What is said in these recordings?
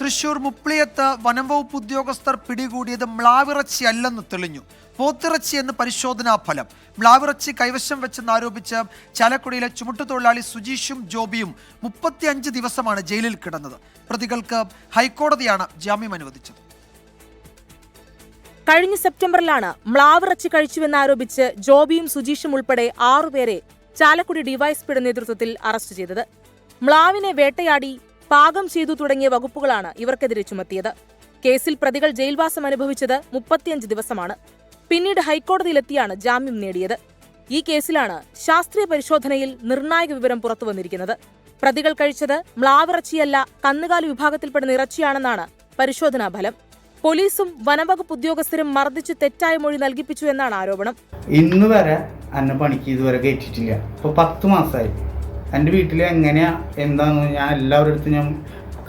തൃശൂർ മുപ്ലിയത്ത് വനംവകുപ്പ് ഉദ്യോഗസ്ഥർ പിടികൂടിയത് മ്ലാവിറച്ചി അല്ലെന്ന് തെളിഞ്ഞു. പോത്തിറച്ചി എന്ന് പരിശോധനാ ഫലം. മ്ലാവിറച്ചി കൈവശം വെച്ചെന്ന് ആരോപിച്ച് ചാലക്കുടിയിലെ ചുമട്ടുതൊഴിലാളി സുജീഷും ജോബിയും മുപ്പത്തിയഞ്ച് ദിവസമാണ് ജയിലിൽ കിടന്നത്. പ്രതികൾക്ക് ഹൈക്കോടതിയാണ് ജാമ്യം അനുവദിച്ചത്. കഴിഞ്ഞ സെപ്റ്റംബറിലാണ് മ്ലാവിറച്ചി കഴിച്ചുവെന്നാരോപിച്ച് ജോബിയും സുജീഷും ഉൾപ്പെടെ ആറുപേരെ ചാലക്കുടി ഡിവൈഎസ്പിയുടെ നേതൃത്വത്തിൽ അറസ്റ്റ് ചെയ്തത്. മ്ലാവിനെ വേട്ടയാടി പാകം ചെയ്തു തുടങ്ങിയ വകുപ്പുകളാണ് ഇവർക്കെതിരെ ചുമത്തിയത്. കേസിൽ പ്രതികൾ ജയിൽവാസം അനുഭവിച്ചത് മുപ്പത്തിയഞ്ച് ദിവസമാണ്. പിന്നീട് ഹൈക്കോടതിയിലെത്തിയാണ് ജാമ്യം നേടിയത്. ഈ കേസിലാണ് ശാസ്ത്രീയ പരിശോധനയിൽ നിർണായക വിവരം പുറത്തുവന്നിരിക്കുന്നത് പ്രതികൾ കഴിച്ചത് മ്ലാവിറച്ചിയല്ല കന്നുകാലി വിഭാഗത്തിൽപ്പെടുന്ന ഇറച്ചിയാണെന്നാണ് പരിശോധനാ ഫലം. പോലീസും വനംവകുപ്പ് ഉദ്യോഗസ്ഥരും മർദ്ദിച്ച് തെറ്റായ മൊഴി നൽകിപ്പിച്ചു എന്നാണ് ആരോപണം. ഇന്ന് വരെ അന്നപ്പണിക്ക് പണിക്ക് ഇതുവരെ കയറ്റിയിട്ടില്ല ഇപ്പൊ പത്ത് മാസമായി എന്റെ വീട്ടിൽ എങ്ങനെയാ? എന്താന്ന് ഞാൻ എല്ലാവരുടെ അടുത്തും ഞാൻ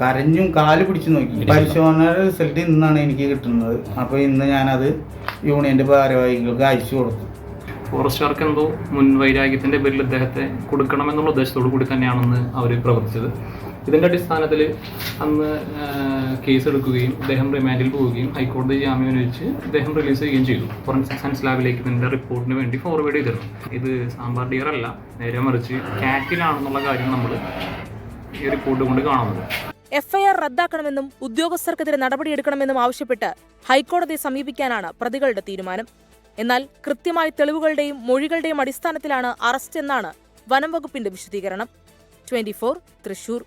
കരഞ്ഞും കാൽ പിടിച്ചു നോക്കി. പരിശോധനയുടെ റിസൾട്ട് ഇന്നാണ് എനിക്ക് കിട്ടുന്നത്. അപ്പോൾ ഇന്ന് ഞാനത് യൂണിയന്റെ ഭാരവാഹികൾക്ക് അയച്ചു കൊടുത്തു. ഫോറസ്റ്റുകാർക്ക് എന്തോ മുൻ വൈരാഗ്യത്തിന്റെ പേരിൽ അദ്ദേഹത്തെ കൊടുക്കണമെന്നുള്ള ഉദ്ദേശത്തോടു കൂടി തന്നെയാണെന്ന് അവർ പ്രവർത്തിച്ചത് ഇതിന്റെ അടിസ്ഥാനത്തിൽ അന്ന് കേസ് എടുക്കുകയും അദ്ദേഹം റിമാൻഡിൽ പോവുകയും ഹൈക്കോടതി ജാമ്യം അനുവദിച്ച് അദ്ദേഹം റിലീസ് ചെയ്യുകയും ചെയ്തു. ഫോറൻസിക് സയൻസ് ലാബിലേക്ക് ഇതിന്റെ റിപ്പോർട്ടിന് വേണ്ടി ഫോർവേഡ് ചെയ്തിരുന്നു. ഇത് സാമ്പാർ ഡിയർ അല്ല നേരെ മറിച്ച് കാറ്റിലാണെന്നുള്ള കാര്യം നമ്മൾ ഈ റിപ്പോർട്ട് കൊണ്ട് കാണുന്നത്. എഫ്ഐആർ റദ്ദാക്കണമെന്നും ഉദ്യോഗസ്ഥർക്കെതിരെ നടപടിയെടുക്കണമെന്നും ആവശ്യപ്പെട്ട് ഹൈക്കോടതിയെ സമീപിക്കാനാണ് പ്രതികളുടെ തീരുമാനം. എന്നാൽ കൃത്യമായ തെളിവുകളുടെയും മൊഴികളുടെയും അടിസ്ഥാനത്തിലാണ് അറസ്റ്റ് എന്നാണ് വനം വകുപ്പിന്റെ വിശദീകരണം. ട്വന്റി തൃശൂർ.